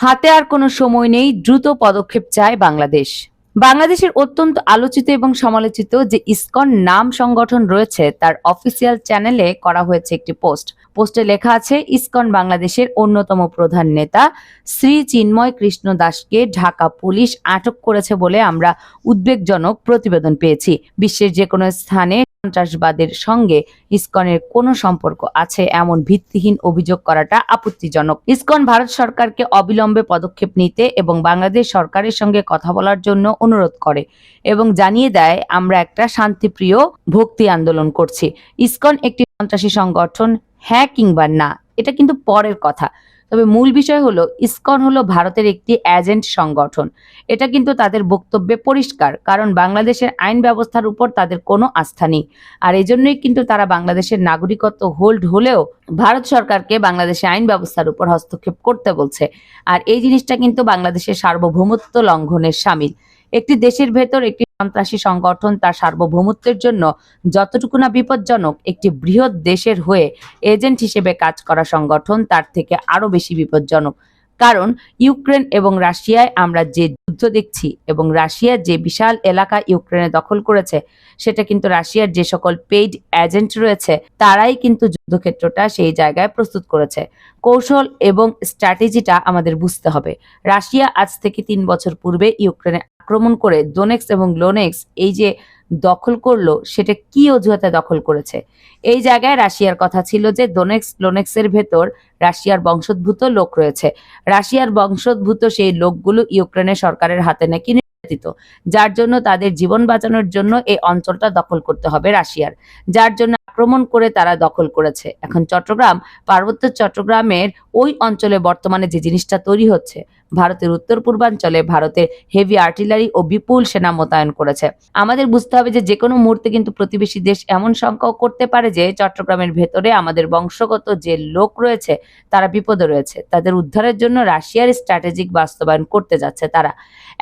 হাতে আর কোনো সময় নেই, দ্রুত পদক্ষেপ চায় বাংলাদেশ। বাংলাদেশের অত্যন্ত আলোচিত এবং সমালোচিত যে ইসকন নাম সংগঠন রয়েছে, তার অফিসিয়াল চ্যানেলে করা হয়েছে একটি পোস্ট। পোস্টে লেখা আছে, ইসকন বাংলাদেশের অন্যতম প্রধান নেতা শ্রী চিন্ময় কৃষ্ণ দাসকে ঢাকা পুলিশ আটক করেছে বলে আমরা উদ্বেগজনক প্রতিবেদন পেয়েছি। বিশ্বের যে কোনো স্থানে সন্ত্রাসবাদের সঙ্গে ইসকনের কোনো সম্পর্ক আছে এমন ভিত্তিহীন অভিযোগ করাটা আপত্তিজনক। ইসকন ভারত সরকারকে অবিলম্বে পদক্ষেপ নিতে এবং বাংলাদেশ সরকারের সঙ্গে কথা বলার জন্য অনুরোধ করে এবং জানিয়ে দেয়, আমরা একটা শান্তিপ্রিয় ভক্তি আন্দোলন করছি। ইসকন একটি সন্ত্রাসী সংগঠন হ্যাঁ কিংবা না। এটা কিন্তু পরের কথা। তবে মূল বিষয় হলো, ইসকন হলো ভারতের একটি এজেন্ট সংগঠন। এটা কিন্তু তাদের বক্তব্যে পরিষ্কার, কারণ বাংলাদেশের আইন ব্যবস্থার উপর তাদের কোনো আস্থা নেই। আর এই জন্যই কিন্তু তারা বাংলাদেশের নাগরিকত্ব হোল্ড হলেও ভারত সরকারকে বাংলাদেশের আইন ব্যবস্থার উপর হস্তক্ষেপ করতে বলছে। আর এই জিনিসটা কিন্তু বাংলাদেশের সার্বভৌমত্ব লঙ্ঘনের সামিল। একটি দেশের ভেতর একটি সন্ত্রাসী সংগঠন তার সার্বভৌমত্বের জন্য যতটুকু না বিপজ্জনক, একটি বৃহৎ দেশের হয়ে এজেন্ট হিসেবে কাজ করা সংগঠন তার থেকে আরও বেশি বিপজ্জনক। কারণ ইউক্রেন এবং রাশিয়ায় আমরা যে যুদ্ধ দেখছি এবং রাশিয়া যে বিশাল এলাকা ইউক্রেনে দখল করেছে, সেটা কিন্তু রাশিয়ার যে সকল পেইড এজেন্ট রয়েছে, তারাই কিন্তু যুদ্ধক্ষেত্রটা সেই জায়গায় প্রস্তুত করেছে। কৌশল এবং স্ট্র্যাটেজিটা আমাদের বুঝতে হবে। রাশিয়া আজ থেকে তিন বছর পূর্বে ইউক্রেনে আক্রমণ করে ডোনেক্স এবং লোনেক্স এই যে দখল করল, সেটা কি অজুহাতে দখল করেছে? এই জায়গায় রাশিয়ার কথা ছিল যে ডোনেক্স লোনেক্সের ভেতর রাশিয়ার বংশোদ্ভূত লোক রয়েছে। রাশিয়ার বংশোদ্ভূত সেই লোকগুলো ইউক্রেনের সরকারের হাতে নাকি নির্যাতিত। যার জন্য তাদের জীবন বাঁচানোর জন্য এই অঞ্চলটা দখল করতে হবে রাশিয়ার। যার জন্য আক্রমণ করে তারা দখল করেছে। এখন চট্টগ্রাম, পার্বত্য চট্টগ্রামের ওই অঞ্চলে বর্তমানে যে জিনিসটা তৈরি হচ্ছে, ভারতের উত্তর পূর্বাঞ্চলে ভারতের হেভি আর্টিলারি ও বিপুল সেনা মোতায়েন করেছে। আমাদের বুঝতে হবে যে যে কোনো মুহূর্তে কিন্তু প্রতিবেশী দেশ এমন সংখ্যাও করতে পারে যে চট্টগ্রামের ভেতরে আমাদের বংশগত যে লোক রয়েছে, তারা বিপদে রয়েছে। তাদের উদ্ধারের জন্য রাশিয়ার স্ট্র্যাটেজিক বাস্তবায়ন করতে যাচ্ছে তারা।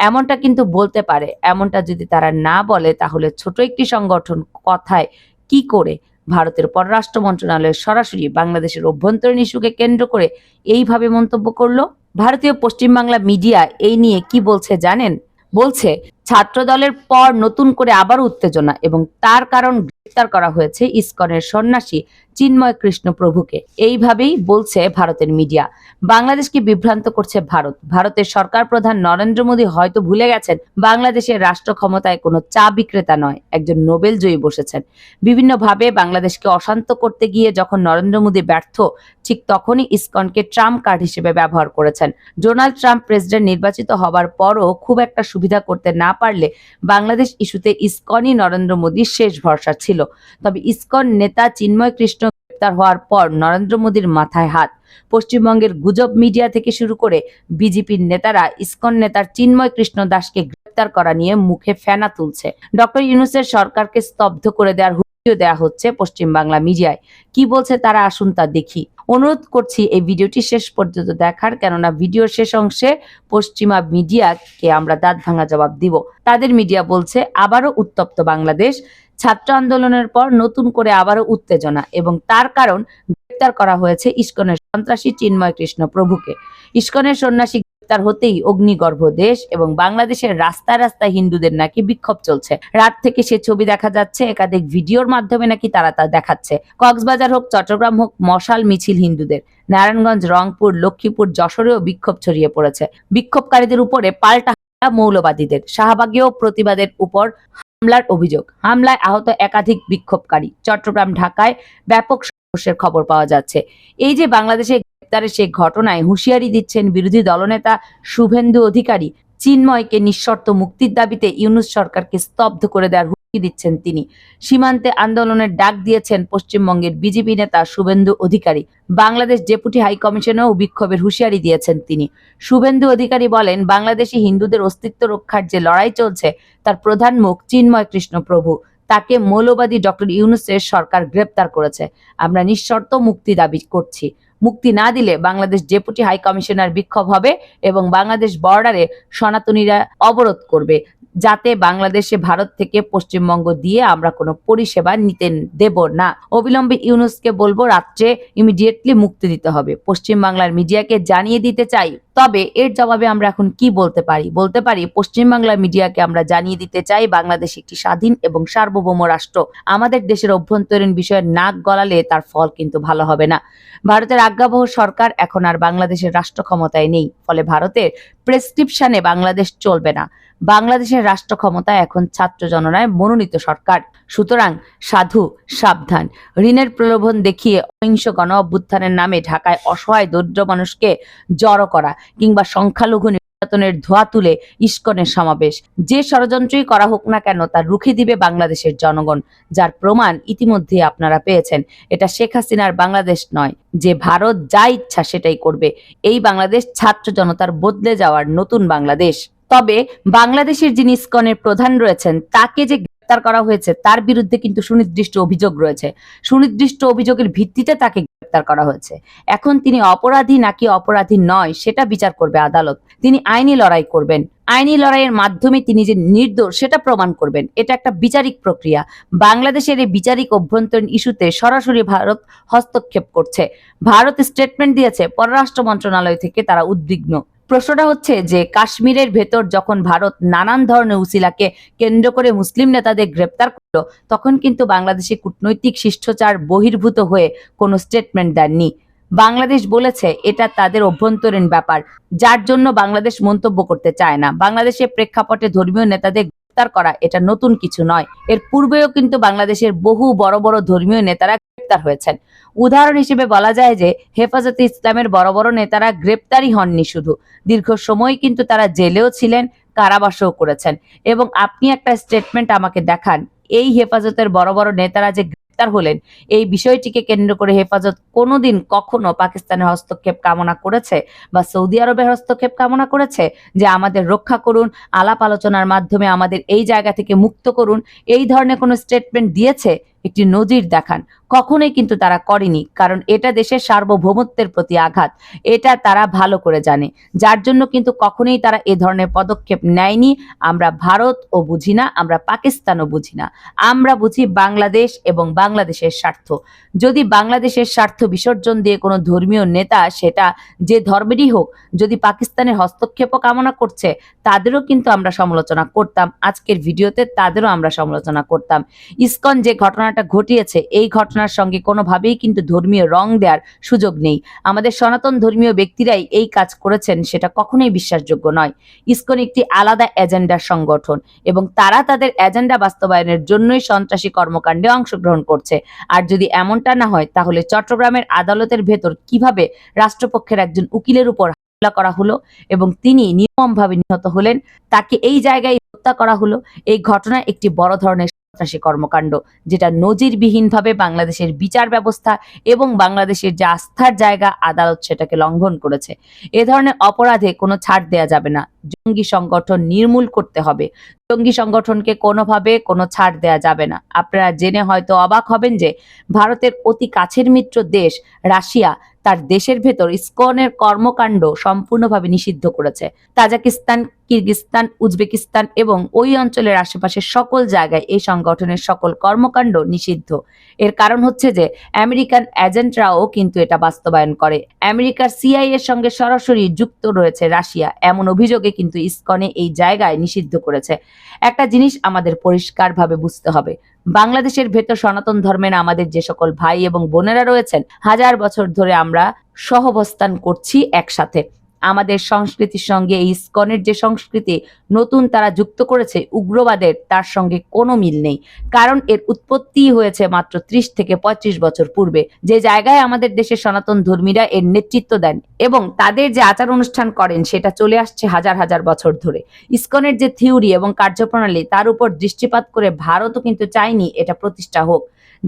এমনটা কিন্তু বলতে পারে, এমনটা যদি তারা না বলে তাহলে ছোট একটি সংগঠন কথায় কি করে ভারতের পররাষ্ট্র মন্ত্রণালয় সরাসরি বাংলাদেশের অভ্যন্তরীণ ইস্যুকে কেন্দ্র করে এইভাবে মন্তব্য করল। ভারতীয় পশ্চিমবাংলা মিডিয়া এই নিয়ে কি বলছে জানেন? বলছে ছাত্রদলের পর নতুন করে আবার উত্তেজনা এবং তার কারণ গ্রেফতার করা হয়েছে ইসকনের সন্ন্যাসী চিন্ময় কৃষ্ণ প্রভুকে। এইভাবেই বলছে ভারতের মিডিয়া। বাংলাদেশকে বিভ্রান্ত করছে ভারত। ভারতের সরকার প্রধান নরেন্দ্র মোদী হয়তো ভুলে গেছেন, বাংলাদেশের রাষ্ট্র ক্ষমতায় কোনো চা বিক্রেতা নয়, একজন নোবেল জয়ী বসেছেন। বিভিন্নভাবে বাংলাদেশকে অশান্ত করতে গিয়ে যখন নরেন্দ্র মোদী ব্যর্থ, ঠিক তখনই ইসকনকে ট্রাম্প কার্ড হিসেবে ব্যবহার করেছেন। ডোনাল্ড ট্রাম্প প্রেসিডেন্ট নির্বাচিত হবার পরও খুব একটা সুবিধা করতে না পারলে বাংলাদেশ ইস্যুতে ইসকনই নরেন্দ্র মোদীর শেষ ভরসা ছিল। তবে ইসকন নেতা চিন্ময় কৃষ্ণ গ্রেপ্তার হওয়ার পর নরেন্দ্র মোদীর মাথায় হাত। পশ্চিমবঙ্গের গুজব মিডিয়া থেকে শুরু করে বিজেপির নেতারা ইস্কন নেতার চিন্ময় কৃষ্ণ দাসকে গ্রেপ্তার করা নিয়ে মুখে ফেনা তুলছে। ডক্টর ইউনুসের সরকারকে স্তব্ধ করে দেওয়ার হুমকিও দেওয়া হচ্ছে পশ্চিমবাংলা মিডিয়ায়। কি বলছে তারা আসুন তা দেখি। অনুরোধ করছি এই ভিডিওটি শেষ পর্যন্ত দেখার, কেননা ভিডিওর শেষ অংশে পশ্চিমা মিডিয়াকে আমরা দাঁত ভাঙা জবাব দিব। তাদের মিডিয়া বলছে, আবারও উত্তপ্ত বাংলাদেশ। ছাত্র আন্দোলনের পর নতুন করে আবারও উত্তেজনা এবং তার কারণ গ্রেপ্তার করা হয়েছে ইস্কনের সন্ত্রাসী চিন্ময় কৃষ্ণ প্রভুকে। ইস্কনের সন্ন্যাসী গ্রেপ্তার হতেই অগ্নিগর্ভ দেশ এবং বাংলাদেশের রাস্তায় রাস্তায় হিন্দুদের নাকি বিক্ষোভ চলছে। রাত থেকে সে ছবি দেখা যাচ্ছে, একাধিক ভিডিওর মাধ্যমে নাকি তারা তা দেখাচ্ছে। কক্সবাজার হোক, চট্টগ্রাম হোক, মশাল মিছিল হিন্দুদের। নারায়ণগঞ্জ, রংপুর, লক্ষ্মীপুর, যশোরেও বিক্ষোভ ছড়িয়ে পড়েছে। বিক্ষোভকারীদের উপরে পাল্টা মৌলবাদীদের। শাহবাগেও প্রতিবাদের উপর হামলার অভিযোগ। হামলায় আহত একাধিক বিক্ষোভকারী। চট্টগ্রাম, ঢাকায় ব্যাপক সংঘর্ষের খবর পাওয়া যাচ্ছে। এই যে বাংলাদেশে গ্রেপ্তারের সেই ঘটনায় হুঁশিয়ারি দিচ্ছেন বিরোধী দলনেতা শুভেন্দু অধিকারী। চিন্ময়কে নিঃশর্ত মুক্তির দাবিতে ইউনুস সরকারকে স্তব্ধ করে দেওয়ার হুমকি দিচ্ছেন তিনি। সীমান্তে আন্দোলনের ডাক দিয়েছেন পশ্চিমবঙ্গের বিজেপি নেতা শুভেন্দু অধিকারী। বাংলাদেশ ডেপুটি হাই কমিশনেও বিক্ষোভের হুঁশিয়ারি দিয়েছেন তিনি। শুভেন্দু অধিকারী বলেন, বাংলাদেশি হিন্দুদের অস্তিত্ব রক্ষার যে লড়াই চলছে, তার প্রধান মুখ চিন্ময় কৃষ্ণ প্রভু। তাকে মৌলবাদী ডক্টর ইউনুসের সরকার গ্রেপ্তার করেছে। আমরা নিঃশর্ত মুক্তি দাবি করছি। মুক্তি না দিলে বাংলাদেশ ডেপুটি হাই কমিশনার বিক্ষোভ হবে এবং বাংলাদেশ বর্ডারে সনাতনীরা অবরোধ করবে। যাতে বাংলাদেশে ভারত থেকে পশ্চিমবঙ্গ দিয়ে আমরা কোনো পরিষেবা নিতে দেব না। অবিলম্বে ইউনুসকে বলব, রাত্রে ইমিডিয়েটলি মুক্তি দিতে হবে। পশ্চিমবাংলার মিডিয়াকে জানিয়ে দিতে চাই। তবে এর জবাবে আমরা এখন কি বলতে পারি? বলতে পারি, পশ্চিমবাংলার মিডিয়াকে আমরা জানিয়ে দিতে চাই, বাংলাদেশ একটি স্বাধীন এবং সার্বভৌম রাষ্ট্র। আমাদের দেশের অভ্যন্তরীণ বিষয়ে নাক গলালে তার ফল কিন্তু ভালো হবে না। ভারতের আজ্ঞাবহ সরকার এখন আর বাংলাদেশের রাষ্ট্র ক্ষমতায় নেই। ফলে ভারতের প্রেসক্রিপশনে বাংলাদেশ চলবে না। বাংলাদেশের রাষ্ট্র ক্ষমতা এখন ছাত্র জননায় মনোনীত সরকার। সুতরাং সাধু, সাবধান। ঋণের প্রলোভন দেখিয়ে অহিংস গণ অভ্যুত্থানের নামে ঢাকায় অসহায় দরিদ্র মানুষকে জড়ো করা কিংবা সংখ্যালঘু নির্যাতনের ধোয়া তুলে ইস্কনের সমাবেশ। যে ষড়যন্ত্রই করা হোক না কেন, তা রুখে দিবে বাংলাদেশের জনগণ, যার প্রমাণ ইতিমধ্যে আপনারা পেয়েছেন। এটা শেখ হাসিনার বাংলাদেশ নয়, যে ভারত যা ইচ্ছা সেটাই করবে। এই বাংলাদেশ ছাত্র জনতার বদলে যাওয়ার নতুন বাংলাদেশ। তবে বাংলাদেশের যিনি ইস্কনের প্রধান রয়েছেন, তাকে যে গ্রেপ্তার করা হয়েছে, তার বিরুদ্ধে কিন্তু সুনির্দিষ্ট অভিযোগ রয়েছে। সুনির্দিষ্ট অভিযোগের ভিত্তিতে তাকে গ্রেপ্তার করা হয়েছে। এখন তিনি অপরাধী নাকি অপরাধী নয়, সেটা বিচার করবে আদালত। তিনি আইনি লড়াই করবেন। আইনি লড়াইয়ের মাধ্যমে তিনি যে নির্দোষ, সেটা প্রমাণ করবেন। এটা একটা বিচারিক প্রক্রিয়া। বাংলাদেশের এই বিচারিক অভ্যন্তরীণ ইস্যুতে সরাসরি ভারত হস্তক্ষেপ করছে। ভারত স্টেটমেন্ট দিয়েছে, পররাষ্ট্র মন্ত্রণালয় থেকে তারা উদ্বিগ্ন। প্রশ্নটা হচ্ছে যে, কাশ্মীরের ভেতর যখন ভারত নানান ধরনের উসিলাকে কেন্দ্র করে মুসলিম নেতাদের গ্রেপ্তার করল, তখন কিন্তু বাংলাদেশে কূটনৈতিক শিষ্টাচার বহির্ভূত হয়ে কোনো স্টেটমেন্ট দেননি। বাংলাদেশ বলেছে এটা তাদের অভ্যন্তরীণ ব্যাপার, যার জন্য বাংলাদেশ মন্তব্য করতে চায় না। বাংলাদেশের প্রেক্ষাপটে ধর্মীয় নেতাদের গ্রেপ্তার করা এটা নতুন কিছু নয়। এর পূর্বেও কিন্তু বাংলাদেশের বহু বড় বড় ধর্মীয় নেতারা গ্রেপ্তার হয়েছেন। উদাহরণ হিসেবে বলা যায় যে হেফাজতে ইসলামের বড় বড় নেতারা গ্রেপ্তারই হননি শুধু। দীর্ঘ সময় কিন্তু তারা জেলেও ছিলেন, কারাবাসও করেছেন। এবং আপনি একটা স্টেটমেন্ট আমাকে দেখান, এই হেফাজতের বড় বড় নেতারা যে গ্রেপ্তার হলেন, এই বিষয়টিকে কেন্দ্র করে হেফাজত কোনোদিন কখনো পাকিস্তানের হস্তক্ষেপ কামনা করেছে বা সৌদি আরবের হস্তক্ষেপ কামনা করেছে? যে আমাদের রক্ষা করুন, আলাপ আলোচনার মাধ্যমে আমাদের এই জায়গা থেকে মুক্ত করুন, এই ধরনের কোনো স্টেটমেন্ট দিয়েছে? একটি নজির দেখান। কখনোই কিন্তু তারা করেনি, কারণ এটা দেশের সার্বভৌমত্বের প্রতি আঘাত। এটা তারা ভালো করে জানে। যার জন্য কিন্তু কখনোই তারা এ ধরনের পদক্ষেপ নেয়নি। আমরা ভারত ও বুঝি না, আমরা পাকিস্তানও বুঝি না। আমরা বুঝি বাংলাদেশ এবং বাংলাদেশের স্বার্থ। যদি বাংলাদেশের স্বার্থ বিসর্জন দিয়ে কোনো ধর্মীয় নেতা সেটা যে ধর্মেরই হোক, যদি পাকিস্তানের হস্তক্ষেপও কামনা করছে, তাদেরও কিন্তু আমরা সমালোচনা করতাম। আজকের ভিডিওতে তাদেরও আমরা সমালোচনা করতাম। ইসকন যে ঘটনাটা ঘটিয়েছে, এই ঘটনার সঙ্গে কোনোভাবেই কিন্তু ধর্মীয় রং দেওয়ার সুযোগ নেই। আমাদের সনাতন ধর্মীয় ব্যক্তিরাই এই কাজ করেছেন সেটা কখনোই বিশ্বাসযোগ্য নয়। ইসকন একটি আলাদা এজেন্ডার সংগঠন এবং তারা তাদের এজেন্ডা বাস্তবায়নের জন্যই সন্ত্রাসী কর্মকাণ্ডে অংশগ্রহণ করছে। আর যদি এমনটা না হয়, তাহলে চট্টগ্রামের আদালতের ভেতর কীভাবে রাষ্ট্রপক্ষের একজন উকিলের উপর হামলা করা হলো এবং তিনি নির্মমভাবে নিহত হলেন, তাকে এই জায়গায় হত্যা করা হলো, এই ঘটনা একটি বড় ধরনের সন্ত্রাসী কর্মকাণ্ড, যেটা নজিরবিহীনভাবে বাংলাদেশের বিচার ব্যবস্থা এবং বাংলাদেশের যে আস্থার জায়গা, আদালত সেটাকে লঙ্ঘন করেছে। এ ধরনের অপরাধে কোনো ছাড় দেয়া যাবে না। জঙ্গি সংগঠন নির্মূল করতে হবে। জঙ্গি সংগঠনকে কোনোভাবে কোনো ছাড় দেয়া যাবে না। আপনারা জেনে হয়তো অবাক হবেন যে ভারতের অতি কাছের মিত্র দেশ রাশিয়া, তার দেশের ভেতর ইসকনের কর্মকাণ্ড সম্পূর্ণভাবে নিষিদ্ধ করেছে। তাজাকিস্তান কিরগিস্তান উজবেকিস্তান এবং ওই অঞ্চলের আশেপাশের সকল জায়গায় এই সংগঠনের সকল কর্মকাণ্ড নিষিদ্ধ। এর কারণ হচ্ছে যে আমেরিকান এজেন্টরাও কিন্তু এটা বাস্তবায়ন করে। আমেরিকার সিআই এর সঙ্গে সরাসরি যুক্ত রয়েছে রাশিয়া। এমন অভিযোগে কিন্তু ইসকনে এই জায়গায় নিষিদ্ধ করেছে। একটা জিনিস আমাদের পরিষ্কারভাবে বুঝতে হবে। বাংলাদেশের ভেতর সনাতন ধর্মের আমাদের যে সকল ভাই এবং বোনেরা রয়েছেন, হাজার বছর ধরে আমরা সহবস্থান করছি একসাথে। আমাদের সংস্কৃতির সঙ্গে, এই ইসকনের যে সংস্কৃতি নতুন তারা যুক্ত করেছে, উগ্রবাদের তার সঙ্গে কোনো মিল নেই। কারণ এর উৎপত্তি হয়েছে মাত্র ত্রিশ থেকে পঁয়ত্রিশ বছর পূর্বে। যে জায়গায় আমাদের দেশের সনাতন ধর্মীরা এর নেতৃত্ব দেন এবং তাদের যে আচার অনুষ্ঠান করেন, সেটা চলে আসছে হাজার হাজার বছর ধরে। ইস্কনের যে থিওরি এবং কার্যপ্রণালী, তার উপর দৃষ্টিপাত করে ভারতও কিন্তু চায়নি এটা প্রতিষ্ঠা হোক।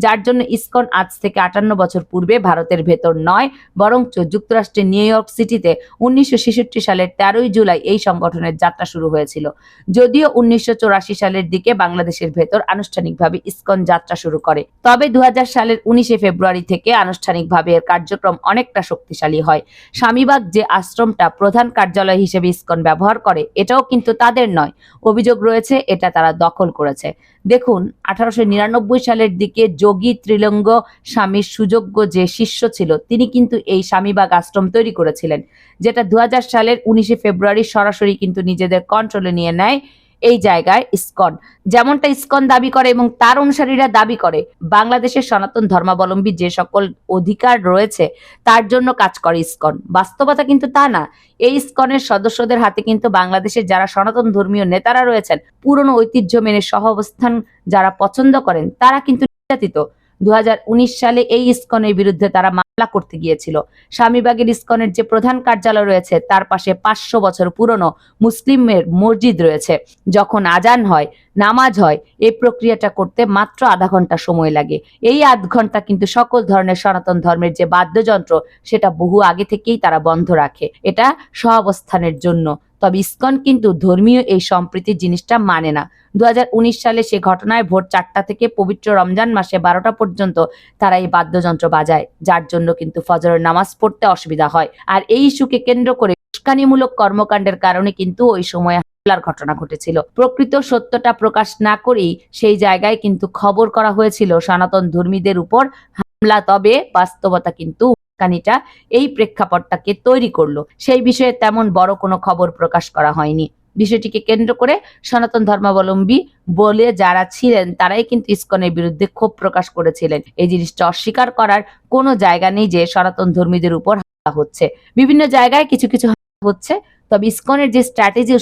যার জন্য ইসকন আজ থেকে আটান্ন বছর পূর্বে ভারতের ভেতর নয়, বরঞ্চ যুক্তরাষ্ট্রের নিউ ইয়র্ক সিটিতে উনিশশো সালের তেরোই জুলাই এই সংগঠনের যাত্রা শুরু হয়েছিল। যদিও উনিশশো সালের দিকে বাংলাদেশের ভেতর আনুষ্ঠানিকভাবে ইসকন যাত্রা শুরু করে। তবে দু সালের উনিশে ফেব্রুয়ারি থেকে আনুষ্ঠানিকভাবে এর কার্যক্রম অনেকটা শক্তিশালী হয়। স্বামীবাগ যে আশ্রমটা প্রধান কার্যালয় হিসেবে ইসকন ব্যবহার করে, এটাও কিন্তু তাদের নয়। অভিযোগ রয়েছে, এটা তারা দখল করেছে। দেখুন, আঠারোশো নিরানব্বই সালের দিকে যোগী ত্রিলঙ্গ স্বামীর সুযোগ্য যে শিষ্য ছিল, তিনি কিন্তু এই স্বামীবাগ আশ্রম তৈরি করেছিলেন, যেটা দু হাজার সালের উনিশে ফেব্রুয়ারি সরাসরি কিন্তু নিজেদের কন্ট্রোলে নিয়ে নেয় এই জায়গায় ইসকন। যেমনটা ইসকন দাবি করে এবং তার অনুসারীরা দাবি করে, বাংলাদেশের সনাতন ধর্মাবলম্বী যে সকল অধিকার রয়েছে, তার জন্য কাজ করে ইসকন। বাস্তবতা কিন্তু তা না। এই ইসকনের সদস্যদের হাতে কিন্তু বাংলাদেশের যারা সনাতন ধর্মীয় নেতারা রয়েছেন, পুরনো ঐতিহ্য মেনে সহ অবস্থান যারা পছন্দ করেন, তারা কিন্তু নির্যাতিত দু সালে এই ইসকনের বিরুদ্ধে তারা মামলা করতে গিয়েছিল। স্বামীবাগের ইসকনের যে প্রধান কার্যালয় রয়েছে, তার পাশে পাঁচশো বছর পুরনো মুসলিমের মসজিদ রয়েছে। যখন আজান হয়, নামাজ হয়, এই প্রক্রিয়াটা করতে মাত্র আধা ঘণ্টা সময় লাগে। এই আধ ঘণ্টা কিন্তু সকল ধরনের সনাতন ধর্মের যে বাদ্যযন্ত্র, সেটা বহু আগে থেকেই তারা বন্ধ রাখে। এটা সহাবস্থানের জন্য। তবে ইসকন কিন্তু ধর্মীয় এই সম্প্রীতির জিনিসটা মানে না। দুহাজার উনিশ সালে সে ঘটনায় ভোর চারটা থেকে পবিত্র রমজান মাসে বারোটা পর্যন্ত তারা এই বাদ্যযন্ত্র বাজায়, যার জন্য কিন্তু ফজরের নামাজ পড়তে অসুবিধা হয়। আর এই ইস্যুকে কেন্দ্র করে উস্কানিমূলক কর্মকাণ্ডের কারণে কিন্তু ওই সময় হামলার ঘটনা ঘটেছিল। প্রকৃত সত্যটা প্রকাশ না করেই সেই জায়গায় কিন্তু খবর করা হয়েছিল সনাতন ধর্মীদের উপর হামলা, তবে বাস্তবতা কিন্তু উস্কানিটা এই প্রেক্ষাপটটাকে তৈরি করল। সেই বিষয়ে তেমন বড় কোনো খবর প্রকাশ করা হয়নি। বিষয়টিকে কেন্দ্র করে সনাতন ধর্মাবলম্বী বলে যারা ছিলেন, তারাই কিন্তু ইস্কনের বিরুদ্ধে ক্ষোভ প্রকাশ করেছিলেন। এই জিনিসটা অস্বীকার করার কোনো জায়গা নেই যে সনাতন ধর্মীদের উপর হামলা হচ্ছে। বিভিন্ন জায়গায় কিছু কিছু হচ্ছে, তবে ইস্কনের যে স্ট্র্যাটেজি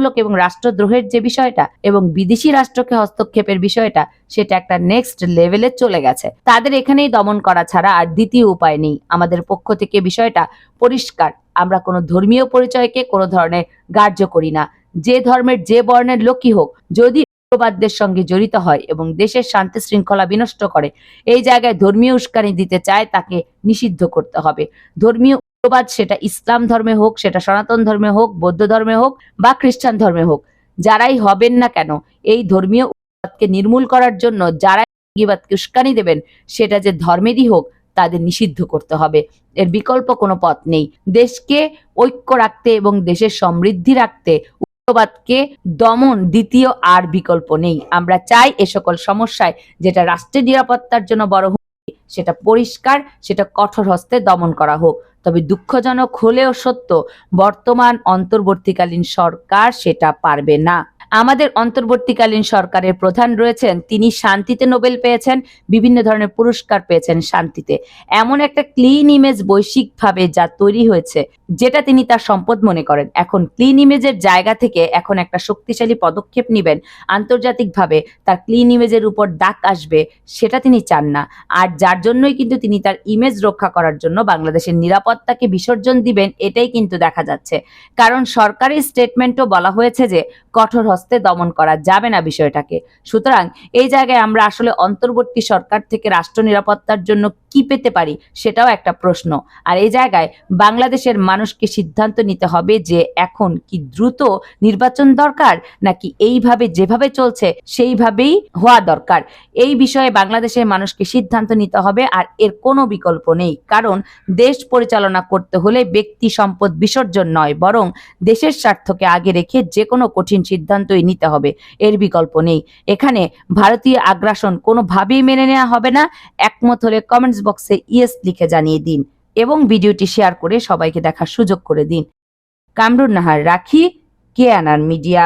উস্কানিমূলক এবং রাষ্ট্রদ্রোহের যে বিষয়টা এবং বিদেশি রাষ্ট্রকে হস্তক্ষেপের বিষয়টা, সেটা একটা নেক্সট লেভেলে চলে গেছে। তাদের এখানেই দমন করা ছাড়া আর দ্বিতীয় উপায় নেই। আমাদের পক্ষ থেকে বিষয়টা পরিষ্কার। আমরা কোনো ধর্মীয় পরিচয়কে কোনো ধরনের গ্রাহ্য করি না। যে ধর্মের যে বর্ণের লোকই হোক, যদি উগ্রবাদদের সঙ্গে জড়িত হয় এবং দেশের শান্তি শৃঙ্খলা বিনষ্ট করে, এই জায়গায় ধর্মীয় উস্কানি দিতে চায়, তাকে নিষিদ্ধ করতে হবে। ধর্মীয় উগ্রবাদ সেটা ইসলাম ধর্মে হোক, সেটা সনাতন ধর্মে হোক, বৌদ্ধ ধর্মে হোক বা খ্রিস্টান ধর্মে হোক, যারাই হবেন না কেন, এই ধর্মীয় উগ্রবাদকে নির্মূল করার জন্য যারা উগ্রবাদকে উস্কানি দেবেন, সেটা যে ধর্মেরই হোক, তাদের নিষিদ্ধ করতে হবে। এর বিকল্প কোনো পথ নেই। দেশকে ঐক্য রাখতে এবং দেশের সমৃদ্ধি রাখতে উগ্রবাদকে দমন দ্বিতীয় আর বিকল্প নেই। আমরা চাই এ সকল সমস্যায়, যেটা রাষ্ট্রের নিরাপত্তার জন্য বড় সেটা পরিষ্কার, সেটা কঠোর হস্তে দমন করা হোক। তবে দুঃখজনক হলেও সত্য, বর্তমান অন্তর্বর্তীকালীন সরকার সেটা পারবে না। আমাদের অন্তর্বর্তীকালীন সরকারের প্রধান রয়েছেন। তিনি শান্তিতে নোবেল পেয়েছেন, বিভিন্ন ধরনের পুরস্কার পেয়েছেন শান্তিতে। এমন একটা ক্লিন ইমেজ বৈশ্বিকভাবে যা তৈরি হয়েছে, যেটা তিনি তার সম্পদ মনে করেন। এখন ক্লিন ইমেজের জায়গা থেকে এখন একটা শক্তিশালী পদক্ষেপ নেবেন। আন্তর্জাতিকভাবে তার ক্লিন ইমেজের উপর দাগ আসবে, সেটা তিনি চান না। আর যার জন্যই কিন্তু তিনি তার ইমেজ রক্ষা করার জন্য বাংলাদেশের নিরাপত্তাকে বিসর্জন দিবেন, এটাই কিন্তু দেখা যাচ্ছে। কারণ সরকারি স্টেটমেন্টও বলা হয়েছে যে, কঠোর হস্তে দমন করা যাবে না বিষয়টাকে। সুতরাং এই জায়গায় আমরা আসলে অন্তর্বর্তী সরকার থেকে রাষ্ট্র নিরাপত্তার জন্য কি পেতে পারি সেটাও একটা প্রশ্ন। আর এই জায়গায় বাংলাদেশের মানুষকে সিদ্ধান্ত নিতে হবে যে এখন কি দ্রুত নির্বাচন দরকার নাকি এইভাবে যেভাবে চলছে সেইভাবেই হওয়া দরকার। এই বিষয়ে বাংলাদেশের মানুষকে সিদ্ধান্ত নিতে হবে আর এর কোনো বিকল্প নেই। কারণ দেশ পরিচালনা করতে হলে ব্যক্তি সম্পদ বিসর্জন নয়, বরং দেশের স্বার্থকে আগে রেখে যে কোনো কঠিন সিদ্ধান্তই নিতে হবে। এর বিকল্প নেই। এখানে ভারতীয় আগ্রাসন কোনোভাবেই মেনে নেওয়া হবে না। একমত হলে কমেন্টস বক্সে ইয়েস লিখে জানিয়ে দিন এবং ভিডিওটি শেয়ার করে সবাইকে দেখার সুযোগ করে দিন। কামরুন নাহার রাখি কে আনার মিডিয়া।